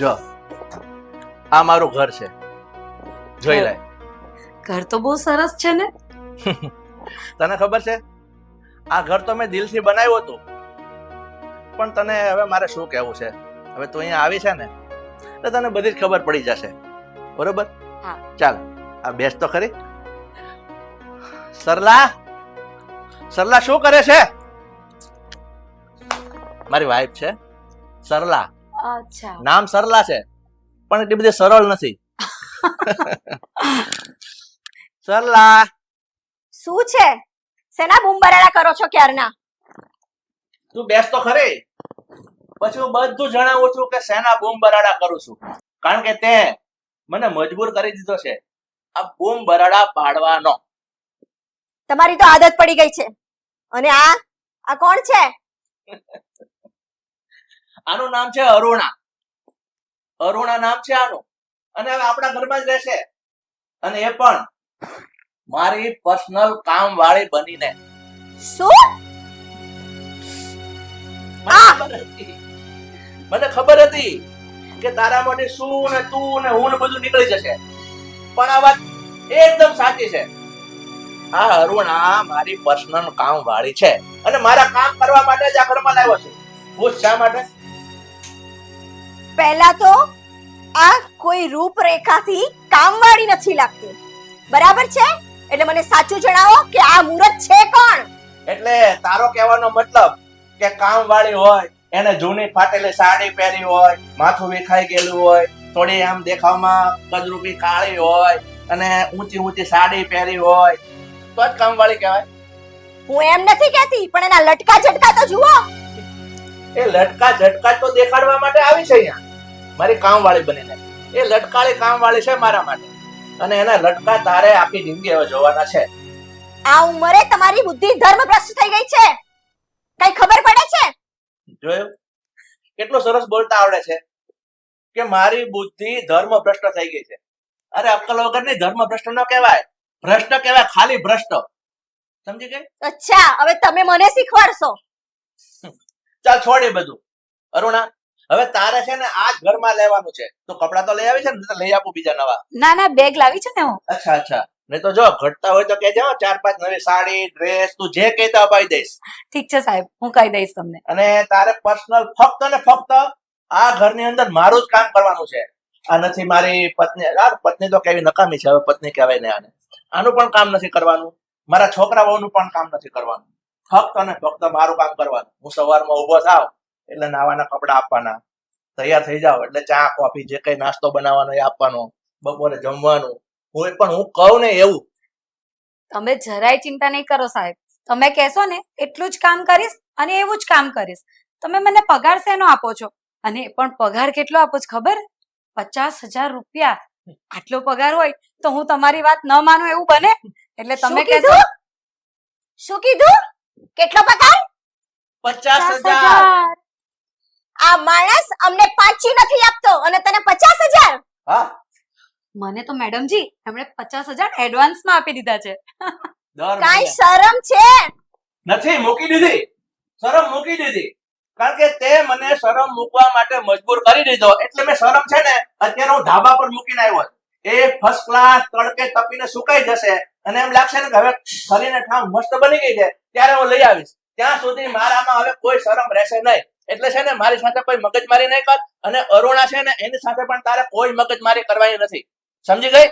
જો. આ મારું ઘર છે. જોઈ લે. ઘર તો બહુ સરસ છે ને? તને ખબર છે? આ ઘર તો મેં દિલથી બનાવ્યું હતું. પણ તને હવે મારે શું કહેવું છે? હવે તું અહીંયા આવી છે ને તો તને બધી જ ખબર પડી જશે. બરોબર? હા. ચાલ આ બેસ તો ખરી. સરલા સરલા શું કરે છે? મારી વાઈફ છે. સરલા. અચ્છા. નામ સરલા છે પણ એટલી બધી સરળ નથી. સરલા. શું છે? સેના બૂમબરાડા કરો છો ક્યારના? તું બેસ તો ખરી. પછી હું બધું જણાવું છું કે શેના બૂમ બરાડા કરું છું. કારણ કે તે મને મજબૂર કરી દીધો છે આ બૂમ બરાડા પાડવાનો. તમારી તો આદત પડી ગઈ છે. અને આ આ કોણ છે? આનું નામ છે અરુણા. અરુણા નામ છે આનું. અને હવે આપણા ઘરમાં જ રહેશે. અને એ પણ મારી પર્સનલ કામ વાળી બનીને. શું? મને ખબર હતી. કે તારા માટે શું ને તું ને હું ને બધું નીકળી જશે. પણ આ વાત એકદમ સાચી છે. આ અરુણા મારી પર્સનલ કામ વાળી છે. અને મારા કામ કરવા માટે જ આ ઘરમાં લાવ્યો છું. પૂછ શા માટે? પહેલા તો આ કોઈ રૂપરેખાથી કામવાળી નથી લાગતી. બરાબર છે? એટલે મને સાચું જણાવો કે આ મુરત છે કોણ? એટલે તારો કહેવાનો મતલબ કે કામવાળી હોય એને જૂની ફાટેલી સાડી પહેરી હોય માથું વિખાઈ ગયેલું હોય થોડી આમ દેખાવમાં કદરૂપી કાળી હોય અને ઊંચી ઊંચી સાડી પહેરી હોય તો જ કામ વાળી કહેવાય. હું એમ નથી કહેતી પણ એના લટકા ઝટકા તો જુઓ. એ લટકા ઝટકા તો દેખાડવા માટે આવી છે અહીંયા. મારી કામવાળી બનીને. એ લટકાળી કામવાળી છે મારા માટે. અને એના લટકા તારે આખી જિંદગી હવે જોવાના છે. આ ઉંમરે તમારી બુદ્ધિ ધર્મ ભ્રષ્ટ થઈ ગઈ છે. કઈ ખબર પડે છે? જોયું? કેટલો સરસ બોલતા આવડે છે કે મારી બુદ્ધિ ધર્મ ભ્રષ્ટ થઈ ગઈ છે. અરે અક્કલ વગરની ધર્મ ભ્રષ્ટ ન કહેવાય. ભ્રષ્ટ કહેવાય ખાલી ભ્રષ્ટ. સમજી ગઈ? અચ્છા હવે તમે મને શીખવાડશો. ચાલ છોડ બધું. અરુણા હવે તારે છે ને આ ઘરમાં લેવાનું છે. તો કપડા તો લઈ આવી છે ને લઈ આપું બીજા નવા. ના ના બેગ લાવી છે ને હું. અચ્છા અચ્છા. નહીં તો જો ઘટતા હોય તો કહેજો ચાર પાંચ નવી સાડી ડ્રેસ તું જે કહેતા અપાઈ દઈશ. ઠીક છે સાહેબ હું કહી દઈશ તમને. અને તારે પર્સનલ ફક્ત ને ફક્ત આ ઘરની અંદર મારું જ કામ કરવાનું છે. આ નથી મારી પત્ની આ પત્ની તો કેવી નકામી છે હવે પત્ની કહેવાય ને આને. આનું પણ કામ નથી કરવાનું. મારા છોકરાઓનું પણ કામ નથી કરવાનું. ફક્ત અને ફક્ત મારું કામ કરવાનું. હું સવારમાં ઊભો થાવ એટલે નાવાના કપડા આપવાના. તૈયાર થઈ જાવ એટલે ચા કોફી જે કઈ નાસ્તો બનાવવાનો એ આપવાનો. બપોરે જમવાનું. હું પણ હું કહું ને એવું. તમે જરાય ચિંતા નહીં કરો સાહેબ. તમે કહેશો ને એટલું જ કામ કરીશ અને એવું જ કામ કરીશ. તમે મને પગાર શેનો આપો છો? અને એ પણ પગાર કેટલો આપો છો ખબર? પચાસ હજાર રૂપિયા. આટલો પગાર હોય તો હું તમારી વાત ન માનું એવું બને? એટલે તમે શું કહેશો શું કીધું? કેટલો પગાર? પચાસ હજાર. આ માણસ અમને પાછી નથી આપતો અને તને પચાસ હજાર? હા. મને તો મેડમજી એમણે પચાસ હજાર એડવાન્સમાં આપી દીધા છે. કઈ શરમ છે? નથી મૂકી દીધી. શરમ મૂકી દીધી. કારણ કે તે મને શરમ મૂકવા માટે મજબૂર કરી દીધો. એટલે મેં શરમ છે ને અત્યારે હું ધાબા પર મૂકીને આવ્યો એ ફર્સ્ટ ક્લાસ તડકે તપીને સુકાઈ જશે. અને એમ લાગશે ને કે હવે ફરીને ઠામ મસ્ત બની ગઈ છે. ત્યારે હું લઈ આવીશ. ત્યાં સુધી મારામાં હવે કોઈ શરમ રહેશે નહીં. એટલે છે ને મારી સાથે કોઈ મગજમારી નહીં કર અને અરુણા છે ને એની સાથે પણ તારે કોઈ મગજમારી કરવાની નથી. સમજી ગઈ?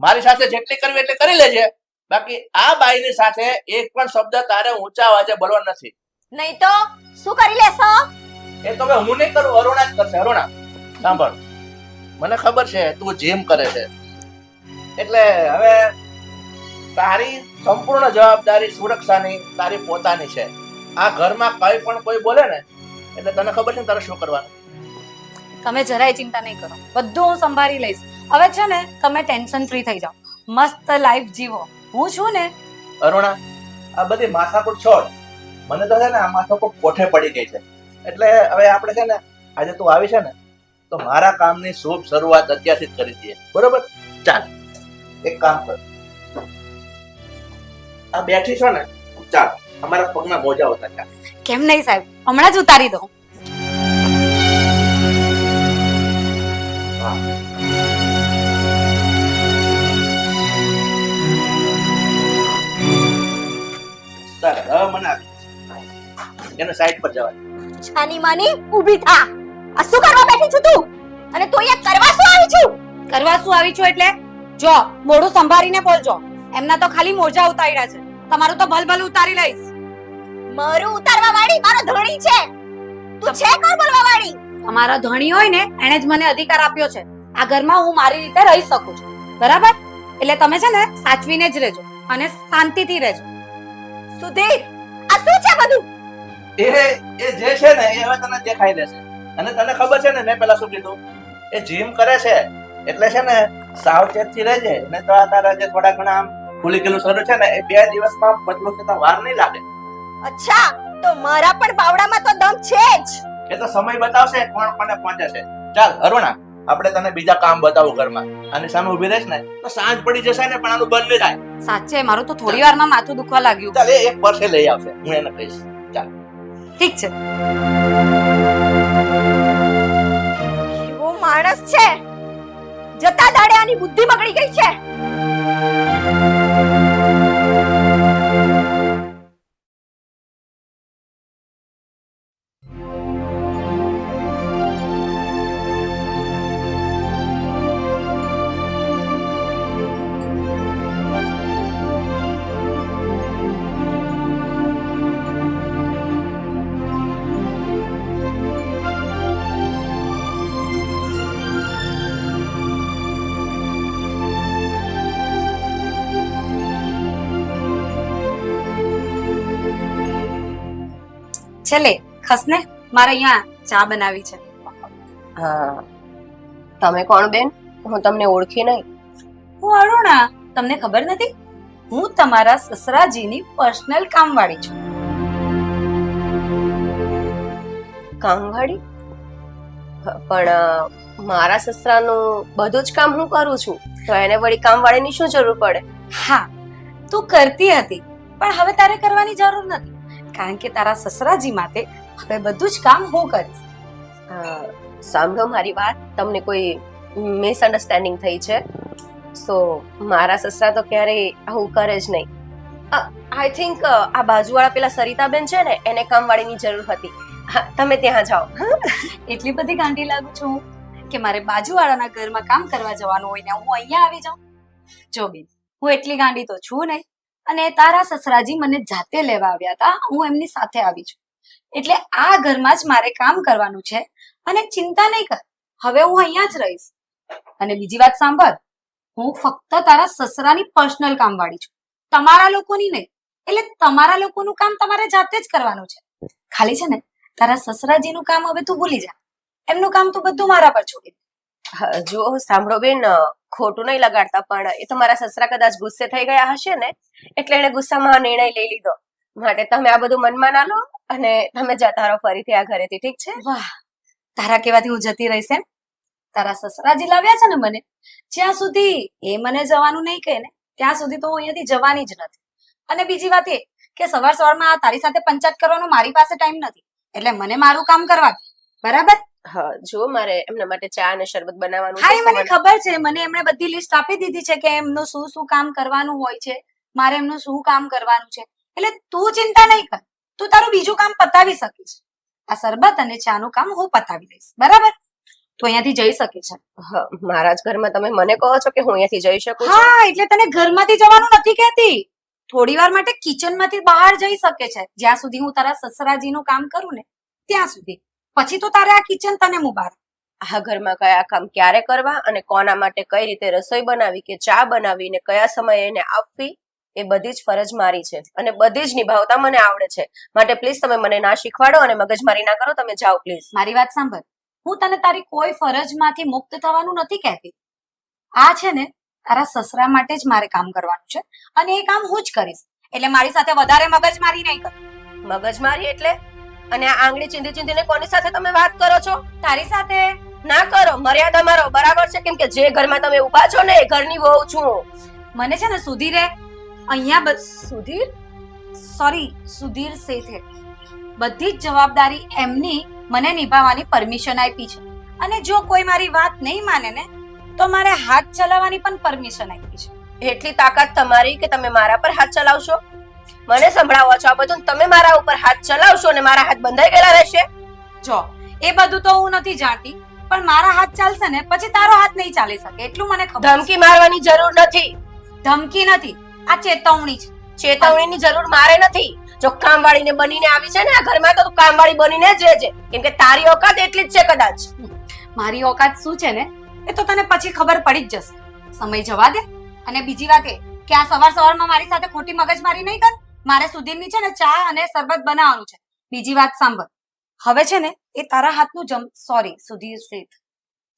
મારી સાથે જેટલી કરવી એટલી કરી લેજે. બાકી આ બાઈની સાથે એક પણ શબ્દ તારે ઊંચા અવાજે બોલવાનો નથી. નહીં તો શું કરી લેશો? એ તો હવે હું નહીં કરું અરુણા જ કરશે. અરુણા સાંભળ. મને ખબર છે તું જીમ કરે છે. એટલે હવે તારી સંપૂર્ણ જવાબદારી સુરક્ષાની તારી પોતાની છે. આ ઘરમાં કઈ પણ કોઈ બોલે ને એટલે તને ખબર છે ને તારે શું કરવાનું? તમે જરાય ચિંતા નહીં કરો. બધું હું સંભાળી લઈશ. હવે છે ને તમે ટેન્શન ફ્રી થઈ જાઓ. મસ્ત લાઈફ જીવો. હું છું ને? અરુણા આ બધી માથાકૂટ છોડ. મને તો છે ને આ માથાકૂટ કોઠે પડી ગઈ છે. એટલે હવે આપણે છે ને આજે તું આવી છે ને તો મારા કામની શુભ શરૂઆત અત્યારથી જ કરી દઈએ. બરોબર? ચાલ. એક કામ કર. આ બેઠી છો ને ચાલ અમારા પગમાં મોજા હોતા કેમ નહીં સાહેબ? હમણાં જ ઉતારી દો ચાલ હવે મને આપી એને સાઈડ પર જવા છાની માની ઊભી થા. આ શું કરવા બેઠી છું તું? અને તું અહીંયા કરવા શું આવી છું? કરવા શું આવી છું એટલે? જો મોઢું સંભાળીને બોલજો. એમના તો ખાલી મોજા ઉતાર્યા છે. તમારું તો ભલ ભલ ઉતારી લઈશ. મારું ઉતારવા વાળી મારો ધણી છે. તું છે કોણ બોલવા વાળી તમારા ધણી હોય ને એણે જ મને અધિકાર આપ્યો છે. આ ઘરમાં હું મારી રીતે રહી શકું છું. બરાબર? એટલે તમે છે ને સાચવીને જ રહેજો અને શાંતિથી રહેજો. સુધીર આ શું છે બધું? એ એ જે છે ને એ હવે તને દેખાઈ દેશે. અને તને ખબર છે ને મેં પેલા શું કીધું? એ જીમ કરે છે. એટલે છે ને સાવચેતથી રહેજે ને તો આ તારા જે થોડા ઘણા આમ ફૂલી ગયેલું છે ને એ બે દિવસમાં પતલું થતા વાર નહીં લાગે. અચ્છા તો મારા પણ બાવડામાં તો દમ છે જ. એ તો સમય બતાવશે કોણ કોને પહોંચે છે. ચાલ અરુણા આપણે તને બીજા કામ બતાવું ઘરમાં. અને સામે ઊભી રહીશ ને તો સાંજ પડી જશે ને પણ આનું બંધ થાય. સાચે મારું તો થોડી વારમાં માથું દુખવા લાગ્યું. ચાલ એક પરસે લઈ આવશે હું એને કહીશ. ચાલ. ઠીક છે. એવો માણસ છે. જતા દાડે આની બુદ્ધિ બગડી ગઈ છે. છેલ્લે ખસને મારે અહીંયા ચા બનાવી છે. હા. તમે કોણ બેન? હું તમને ઓળખી નહીં. હું અરુણા તમને ખબર નથી? હું તમારા સસરાજીની પર્સનલ કામવાળી છું. કામવાળી? પણ મારા સસરાનું બધું જ કામ હું કરું છું. તો એને વળી કામવાળીની શું જરૂર પડે? હા તું કરતી હતી પણ હવે તારે કરવાની જરૂર નથી. કારણ કે તારા સસરાજી માટે હવે બધું જ કામ હું કરીશ. સાંભળો મારી વાત. તમને કોઈ મિસઅન્ડરસ્ટેન્ડિંગ થઈ છે? સો મારા સસરા તો ક્યારેય આવું કરે જ નહીં. આઈ થિંક આ બાજુવાળા પેલા સરિતાબેન છે ને એને કામવાળીની જરૂર હતી. તમે ત્યાં જાઓ. એટલી બધી ગાંડી લાગુ છું કે મારે બાજુવાળાના ઘરમાં કામ કરવા જવાનું હોય ને હું અહીંયા આવી જાઉં. જો બેન હું એટલી ગાંડી તો છું નહીં. અને તારા સસરાજી મને જાતે લેવા આવ્યા હતા. હું એમની સાથે આવી છું. એટલે આ ઘરમાં જ મારે કામ કરવાનું છે અને ચિંતા નહીં કર. હવે હું અહીંયા જ રહીશ. અને બીજી વાત સાંભળ. હું ફક્ત તારા સસરાની પર્સનલ કામવાળી છું. તમારા લોકોની નહીં. એટલે તમારા લોકોનું કામ તમારે જાતે જ કરવાનું છે. ખાલી છે ને, તારા સસરાજીનું કામ હવે તું ભૂલી જા. એમનું કામ તું બધું મારા પર છોડી દે. હા, જો સાંભળો બેન ખોટું નહીં લગાડતા પણ એ તો મારા સસરા કદાચ ગુસ્સે થઈ ગયા હશે ને એટલે એને ગુસ્સામાં નિર્ણય લઈ લીધો. માટે તમે આ બધું મનમાં ના લો અને તમે જતા રહો ફરીથી આ ઘરેથી ઠીક છે? વાહ તારા કેવાથી હું જતી રહીશ એમ? તારા સસરાજી લાવ્યા છે ને મને? જ્યાં સુધી એ મને જવાનું નહીં કહે ને ત્યાં સુધી તો હું અહીંયાથી જવાની જ નથી. અને બીજી વાત એ કે સવાર સવારમાં તારી સાથે પંચાયત કરવાનો મારી પાસે ટાઈમ નથી એટલે મને મારું કામ કરવા બરાબર? હા જો મારે એમના માટે ચા અને શરબત બનાવવાનું હા એ મને ખબર છે મને એમણે બધી લિસ્ટ આપી દીધી છે કે એમનું શું શું કામ કરવાનું હોય છે મારે એમનું શું કામ કરવાનું છે. એટલે તું ચિંતા નહીં કર તું તારું બીજું કામ પતાવી શકીશ. આ શરબત અને ચાનું કામ હું પતાવી દઈશ બરાબર? તું અહીંયાથી જઈ શકે છે. મારા જ ઘરમાં તમે મને કહો છો કે હું અહીંયાથી જઈ શકું હા એટલે તને ઘરમાંથી જવાનું નથી કહેતી. થોડી વાર માટે કિચનમાંથી બહાર જઈ શકે છે. જ્યાં સુધી હું તારા સસરાજીનું કામ કરું ને ત્યાં સુધી. પછી તો તારે આ કિચન તને મુબારક આ ઘરમાં કયા કામ ક્યારે કરવા અને કોના માટે કઈ રીતે રસોઈ બનાવી કે ચા બનાવી ને કયા સમયે એને આપવી એ બધી જ ફરજ મારી છે અને બધી જ નિભાવતા મને આવડે છે. માટે પ્લીઝ તમે મને ના શીખવાડો અને મગજમારી ના કરો તમે જાઓ પ્લીઝ મારી વાત સાંભળ. હું તને તારી કોઈ ફરજમાંથી મુક્ત થવાનું નથી કહેતી. આ છે ને તારા સસરા માટે જ મારે કામ કરવાનું છે અને એ કામ હું જ કરીશ. એટલે મારી સાથે વધારે મગજમારી નહીં કર. મગજમારી એટલે? અને આ આંગળી ચીંધી ચીંધીને કોની સાથે તમે વાત કરો છો? તારી સાથે? ના કરો મર્યાદા મારો બરાબર છે? કેમ કે જે ઘરમાં તમે ઊભા છો ને એ ઘરની વહુ છું. મને છે ને સુધીરે અહીંયા સુધીર? સોરી સુધીર શેઠે બધી જ જવાબદારી એમની મને નિભાવવાની પરમિશન આપી છે. અને જો કોઈ મારી વાત નહીં માને ને તો મારે હાથ ચલાવવાની પણ પરમિશન આપી છે. એટલી તાકાત તમારી કે તમે મારા પર હાથ ચલાવશો? મને સંભળાવો છો આ બધું તમે મારા ઉપર હાથ ચલાવશો ને મારા હાથ બંધાઈ ગયેલા રહેશે. જો એ બધું તો હું નથી જાણતી પણ મારા હાથ ચાલશે ને પછી તારો હાથ નહીં ચાલી શકે એટલું મને ખબર ધમકી મારવાની જરૂર નથી. ધમકી નથી? આ ચેતવણી છે. ચેતવણીની જરૂર મારે નથી. જો કામવાળીને બનીને આવી છે ને આ ઘરમાં તો તું કામવાળી બનીને જ રહેજે. કેમ કે તારી ઓકાત એટલી જ છે કદાચ. મારી ઓકાત શું છે ને? એ તો તને પછી ખબર પડી જ જશે. સમય જવા દે અને બીજી વાત એ કે આ સવાર સવારમાં મારી સાથે ખોટી મગજમારી નહીં કર. મારે સુધીરની છે ને ચા અને શરબત બનાવવાનું છે. બીજી વાત સાંભળ. હવે છે ને એ તારા હાથનું જમ સોરી સુધીર શેઠ.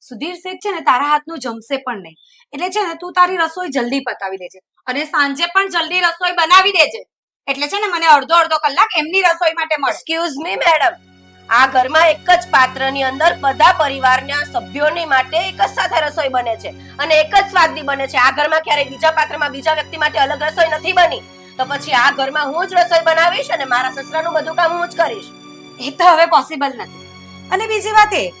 સુધીર શેઠ છે ને તારા હાથનું જમશે પણ નહીં. એટલે છે ને તું તારી રસોઈ જલ્દી પતાવી દેજે. અને સાંજે પણ જલ્દી રસોઈ બનાવી દેજે. એટલે છે ને મને અડધો અડધો કલાક એમની રસોઈ માટે મળે. એક્સક્યુઝ મી મેડમ આ ઘરમાં એક જ પાત્રની અંદર બધા પરિવારના સભ્યોની માટે એક જ સાથે રસોઈ બને છે અને એક જ સ્વાદની બને છે. આ ઘરમાં ક્યારેય બીજા પાત્રમાં બીજા વ્યક્તિ માટે અલગ રસોઈ નથી બની. તો પછી આ ઘરમાં હું જ રસોઈ બનાવીશ અને મારા સસરાનું બધું કામ હું જ કરીશ? એ તો હવે પોસિબલ નથી. અને બીજી વાત એ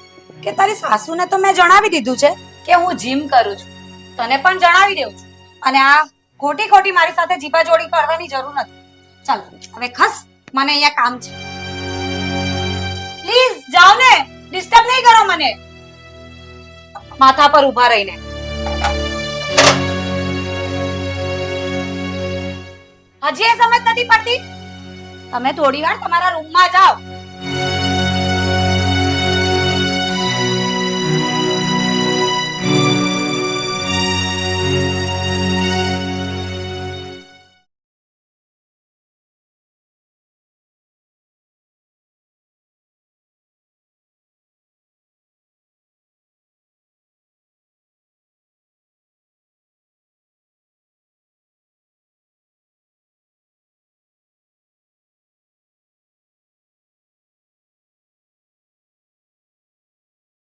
કે તારી સાસુને તો મેં જણાવી દીધું છે કે હું જીમ કરું છું. તને પણ જણાવી દઉં છું. અને આ ખોટી ખોટી મારી સાથે જીપાજોડી કરવાની જરૂર નથી. ચાલ, હવે ખસ, મને અહીંયા કામ છે. નહીં માથા પર ઊભા રહીને. હજી એ સમજ નથી પડતી? તમે થોડી વાર તમારા રૂમમાં જાઓ.